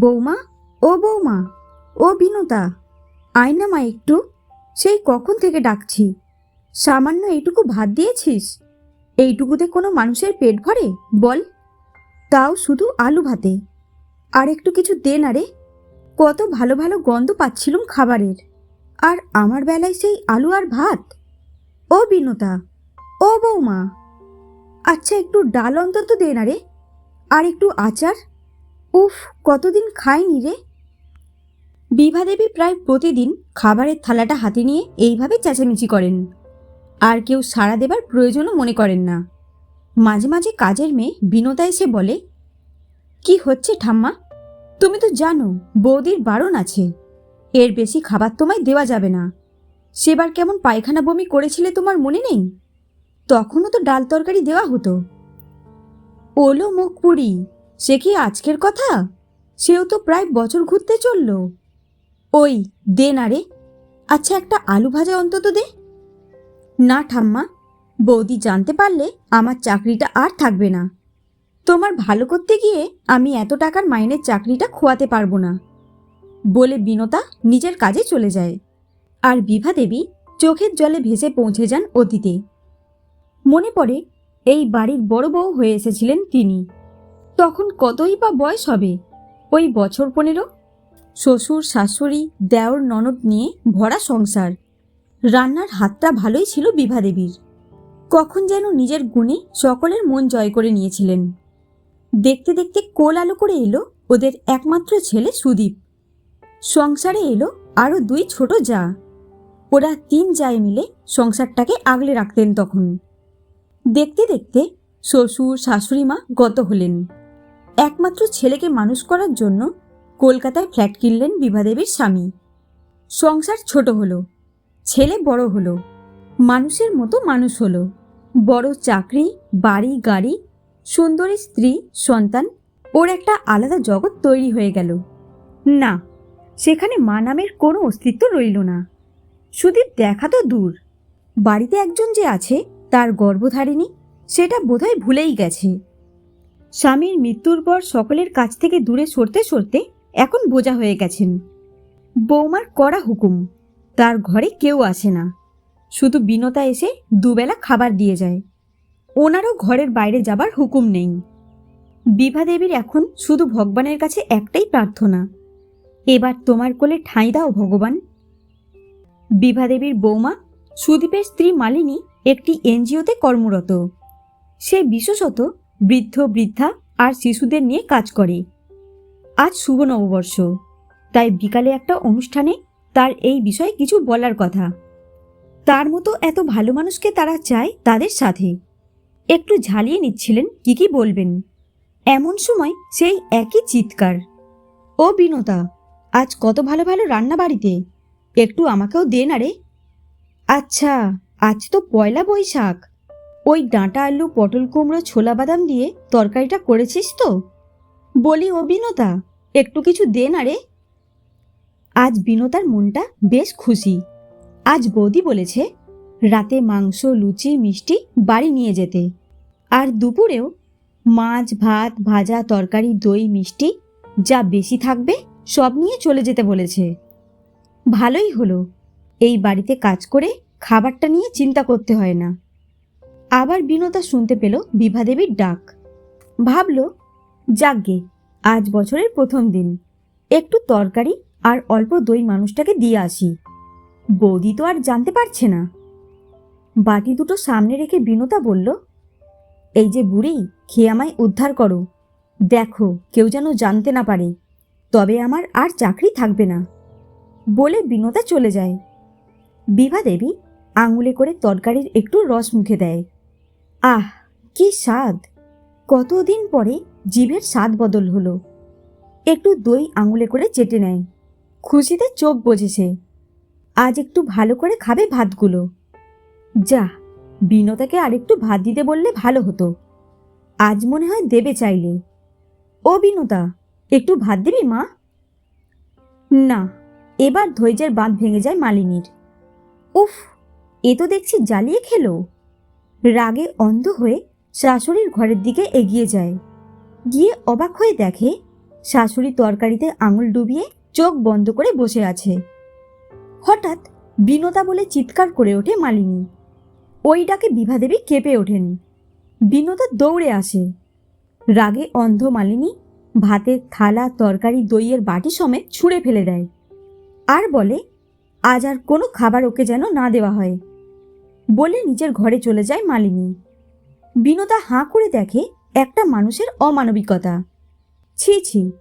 বৌমা, ও বৌমা, ও বিনোদা আয় না মা একটু, সেই কখন থেকে ডাকছি? সামান্য এইটুকু ভাত দিয়েছিস? এইটুকুতে কোনো মানুষের পেট ভরে? বল। তাও শুধু আলু ভাতে। আর একটু কিছু দে না রে। কত ভালো ভালো গন্ধ পাচ্ছিলুম খাবারের। আর আমার বেলায় সেই আলু আর ভাত। ও বিনোদা, ও বৌমা। আচ্ছা একটু ডাল অন্তত দে না রে। আর একটু আচার। উফ, কতদিন খাইনি রে। বিভাদেবী প্রায় প্রতিদিন খাবারের থালাটা হাতে নিয়ে এইভাবে চেঁচামেচি করেন। আর কেউ সাড়া দেবার প্রয়োজনও মনে করেন না। মাঝে মাঝে কাজের মেয়ে বিনোদা এসে বলে, কি হচ্ছে ঠাম্মা? তুমি তো জানো, বৌদির বারণ আছে। এর বেশি খাবার তোমায় দেওয়া যাবে না। সেবার কেমন পায়খানা বমি করেছিলে তোমার মনে নেই? তখনও তো ডাল তরকারি দেওয়া হতো। ওলো মুখ পুরি সে কি আজকের কথা? সেও তো প্রায় বছর ঘুরতে চলল। ওই, দে না রে। আচ্ছা একটা আলু ভাজা অন্তত দে। না, ঠাম্মা। বৌদি জানতে পারলে আমার চাকরিটা আর থাকবে না। তোমার ভালো করতে গিয়ে আমি এত টাকার মাইনের চাকরিটা খোয়াতে পারব না। বলে বিনতা নিজের কাজে চলে যায়। আর বিভা দেবী চোখের জলে ভেসে পৌঁছে যান অতীতে। মনে পড়ে, এই বাড়ির বড় বউ হয়ে এসেছিলেন তিনি। তখন কতই বা বয়স হবে? ওই বছর পনেরো? শ্বশুর, শাশুড়ি, দেওর, ননদ নিয়ে ভরা সংসার। রান্নার হাতটা ভালোই ছিল বিভা দেবীর। কখন যেন নিজের গুণে সকলের মন জয় করে নিয়েছিলেন। দেখতে দেখতে কোল আলো করে এলো ওদের একমাত্র ছেলে সুদীপ। সংসারে এলো আরও দুই ছোট যা। ওরা তিন যায় মিলে সংসারটাকে আগলে রাখতেন তখন। দেখতে দেখতে শ্বশুর শাশুড়ি মা গত হলেন। একমাত্র ছেলেকে মানুষ করার জন্য কলকাতায় ফ্ল্যাট কিনলেন বিভাদেবীর স্বামী। সংসার ছোট হলো, ছেলে বড় হলো, মানুষের মতো মানুষ হলো। বড় চাকরি, বাড়ি, গাড়ি, সুন্দরী স্ত্রী, সন্তান, ওর একটা আলাদা জগৎ তৈরি হয়ে গেল। না, সেখানে মা নামের কোনো অস্তিত্ব রইল না। সুদীপ দেখা তো দূর, বাড়িতে একজন যে আছে তার গর্ভধারিণী, সেটা বোধহয় ভুলেই গেছে। স্বামীর মৃত্যুর পর সকলের কাছ থেকে দূরে সরতে সরতে এখন বোঝা হয়ে গেছেন। বৌমার কড়া হুকুম, তার ঘরে কেউ আসে না। শুধু বিনতা এসে দুবেলা খাবার দিয়ে যায়। ওনারও ঘরের বাইরে যাবার হুকুম নেই। বিভা দেবীর এখন শুধু ভগবানের কাছে একটাই প্রার্থনা, এবার তোমার কোলে ঠাঁই দাও ভগবান। বিভা দেবীর বৌমা সুদীপের স্ত্রী মালিনী একটি এনজিওতে কর্মরত। সে বিশেষত বৃদ্ধ, বৃদ্ধা আর শিশুদের নিয়ে কাজ করে। আজ শুভ নববর্ষ। তাই বিকালে একটা অনুষ্ঠানে তার এই বিষয়ে কিছু বলার কথা। তার মতো এত ভালো মানুষকে তারা চায় তাদের সাথে। একটু ঝালিয়ে নিচ্ছিলেন কি কি বলবেন। এমন সময় সেই একই চিৎকার, ও বিনোদা, আজ কত ভালো ভালো রান্না বাড়িতে একটু আমাকেও দে না রে। আচ্ছা আজ তো পয়লা বৈশাখ ওই ডাঁটা আলু, পটল কুমড়ো, ছোলা বাদাম দিয়ে তরকারিটা করেছিস তো? বলি, ও বিনোদা, একটু কিছু দে না রে। আজ বিনোদার মনটা বেশ খুশি। আজ বৌদি বলেছে, রাতে মাংস, লুচি, মিষ্টি বাড়ি নিয়ে যেতে। আর দুপুরেও মাছ, ভাত, ভাজা, তরকারি, দই, মিষ্টি যা বেশি থাকবে সব নিয়ে চলে যেতে বলেছে। ভালোই হলো। এই বাড়িতে কাজ করে খাবারটা নিয়ে চিন্তা করতে হয় না। আবার বিনোদা শুনতে পেল বিভাদেবীর ডাক। ভাবল, যাকগে, আজ বছরের প্রথম দিন। একটু তরকারি আর অল্প দই মানুষটাকে দিয়ে আসি। বৌদি তো আর জানতে পারছে না। বাটি দুটো সামনে রেখে বিনোদা বলল, এই যে বুড়ি, খেয়ে আমায় উদ্ধার করো। দেখো, কেউ যেন জানতে না পারে, তবে আমার আর চাকরি থাকবে না। বলে বিনোদা চলে যায়। বিভা দেবী আঙুলে করে তরকারির একটু রস মুখে দেয়। আহ, কি স্বাদ। কতদিন পরে জিভের স্বাদ বদল হলো। একটু দই আঙুলে করে চেটে নেয়। খুশিতে চোখ বোঝেছে আজ একটু ভালো করে খাবে ভাতগুলো। যা বিনতাকে আরেকটু ভাত দিতে বললে ভালো হতো। আজ মনে হয় দেবে চাইলে। ও বিনতা একটু ভাত দিবি মা? না, এবার ধৈর্যের বাঁধ ভেঙে যায় মালিনীর। উফ, এ তো দেখছি জ্বালিয়ে খেলো। রাগে অন্ধ হয়ে শাশুড়ির ঘরের দিকে এগিয়ে যায়। গিয়ে অবাক হয়ে দেখে শাশুড়ি তরকারিতে আঙুল ডুবিয়ে চোখ বন্ধ করে বসে আছে। হঠাৎ বিনতা বলে চিৎকার করে ওঠে মালিনী। ওই ডাকে বিভাদেবী কেঁপে ওঠেন। বিনতা দৌড়ে আসে। রাগে অন্ধ মালিনী ভাতের থালা, তরকারি, দইয়ের বাটি সমেত ছুঁড়ে ফেলে দেয়। আর বলে, আজ আর কোনো খাবার ওকে যেন না দেওয়া হয়। বলে নিজের ঘরে চলে যায় মালিনী। বিনোদা হাঁ করে দেখে একটা মানুষের অমানবিকতা। ছি ছি,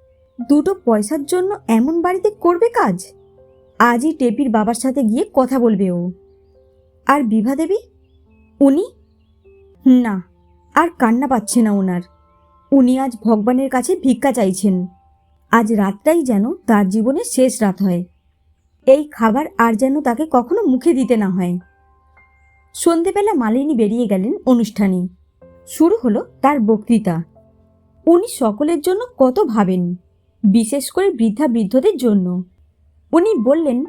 দুটো পয়সার জন্য এমন বাড়িতে করবে কাজ? আজই টেপির বাবার সাথে গিয়ে কথা বলবে ও। আর বিভা দেবী? উনি? না, আর কান্না পাচ্ছে না ওনার। উনি আজ ভগবানের কাছে ভিক্ষা চাইছেন। আজ রাতটাই যেন তার জীবনের শেষ রাত হয়। এই খাবার আর যেন তাকে কখনো মুখে দিতে না হয়। সন্ধেবেলা মালিনী বেরিয়ে গেলেন অনুষ্ঠানে। শুরু হলো তার বক্তৃতা। উনি সকলের জন্য কত ভাবেন, বিশেষ করে বৃদ্ধা বৃদ্ধদের জন্য। উনি বললেন,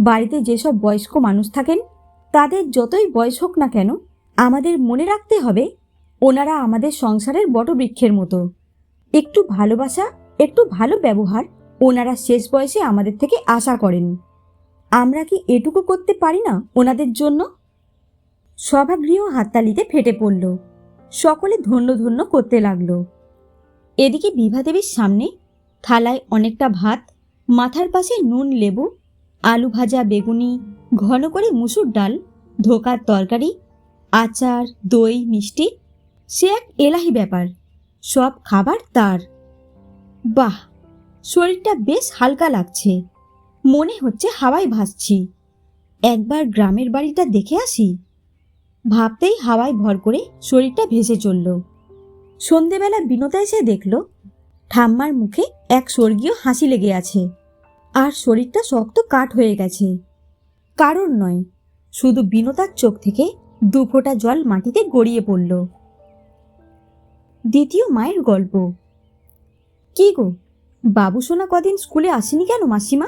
বাড়িতে যেসব বয়স্ক মানুষ থাকেন, তাদের যতই বয়স হোক না কেন, আমাদের মনে রাখতে হবে, ওনারা আমাদের সংসারের বটবৃক্ষের মতো। একটু ভালোবাসা, একটু ভালো ব্যবহার ওনারা শেষ বয়সে আমাদের থেকে আশা করেন। আমরা কি এটুকু করতে পারি না ওনাদের জন্য? সভাগৃহ হাততালিতে ফেটে পড়ল। সকলে ধন্য ধন্য করতে লাগল। এদিকে বিভাদেবীর সামনে থালায় অনেকটা ভাত, মাথার পাশে নুন, লেবু, আলু ভাজা, বেগুনি, ঘন করে মুসুর ডাল, ধোকার তরকারি, আচার, দই, মিষ্টি, সে এক এলাহি ব্যাপার, সব খাবার তার। বাহ, শরীরটা বেশ হালকা লাগছে। মনে হচ্ছে হাওয়ায় ভাসছি। একবার গ্রামের বাড়িটা দেখে আসি। ভাবতেই হাওয়ায় ভর করে শরীরটা ভেসে চলল। সন্ধেবেলা বিনতা এসে দেখল, ঠাম্মার মুখে এক স্বর্গীয় হাসি লেগে আছে। আর শরীরটা শক্ত কাঠ হয়ে গেছে। কারণ নয়, শুধু বিনতার চোখ থেকে দু ফোঁটা জল মাটিতে গড়িয়ে পড়ল। দ্বিতীয় মায়ের গল্প। কি গো, বাবু সোনা কদিন স্কুলে আসেনি কেন মাসিমা?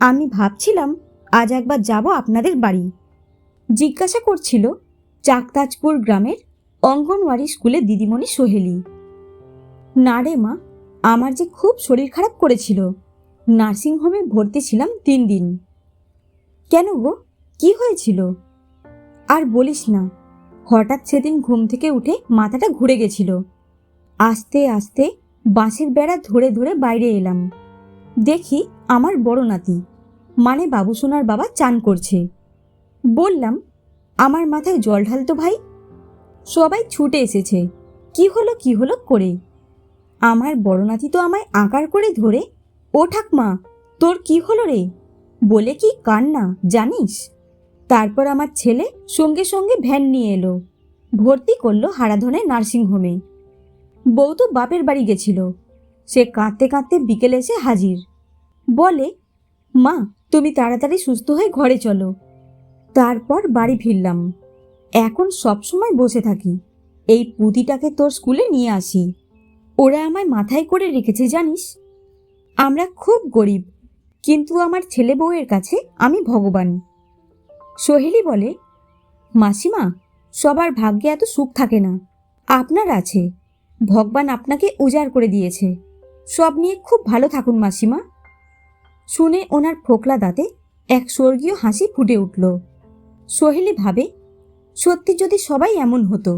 আমি ভাবছিলাম আজ একবার যাব আপনাদের বাড়ি। জিজ্ঞাসা করছিল চাকতাজপুর গ্রামের অঙ্গনওয়াড়ি স্কুলে দিদিমণি সোহেলি। না রে মা, আমার যে খুব শরীর খারাপ করেছিল, নার্সিংহোমে ভর্তি ছিলাম তিন দিন। কেন গো, কি হয়েছিল? আর বলিস না, হঠাৎ সেদিন ঘুম থেকে উঠে মাথাটা ঘুরে গেছিল। আস্তে আস্তে বাঁশের বেড়া ধরে ধরে বাইরে এলাম। দেখি আমার বড় নাতি মানে বাবুসোনার বাবা চান করছে। বললাম, আমার মাথায় জল ঢালতো ভাই। সবাই ছুটে এসেছে। কি হলো কি হলো করে? আমার বড় নাতি তো আমায় আকার করে ধরে। ও ঠাকমা, তোর কি হলো রে? বলে কি কান্না, জানিস? তারপর আমার ছেলে সঙ্গে সঙ্গে ভ্যান নিয়ে এলো। ভর্তি করল হারাধনের নার্সিংহোমে। বউ তো বাপের বাড়ি গেছিল। সে কাঁদতে কাঁদতে বিকেলে এসে হাজির। বলে, মা, তুমি তাড়াতাড়ি সুস্থ হয়ে ঘরে চলো। তারপর বাড়ি ফিরলাম। এখন সবসময় বসে থাকি। এই পুঁতিটাকে তোর স্কুলে নিয়ে আসি। ওরা আমায় মাথায় করে রেখেছে, জানিস? আমরা খুব গরিব, কিন্তু আমার ছেলে বউয়ের কাছে আমি ভগবান। সোহেলি বলে, মাসিমা, সবার ভাগ্যে এত সুখ থাকে না। আপনার আছে। ভগবান আপনাকে উজাড় করে দিয়েছে। সব নিয়ে খুব ভালো থাকুন, মাসিমা। শুনে ওনার ফোকলা দাঁতে এক স্বর্গীয় হাসি ফুটে উঠল। সোহেলি ভাবে সত্যি যদি সবাই এমন হতো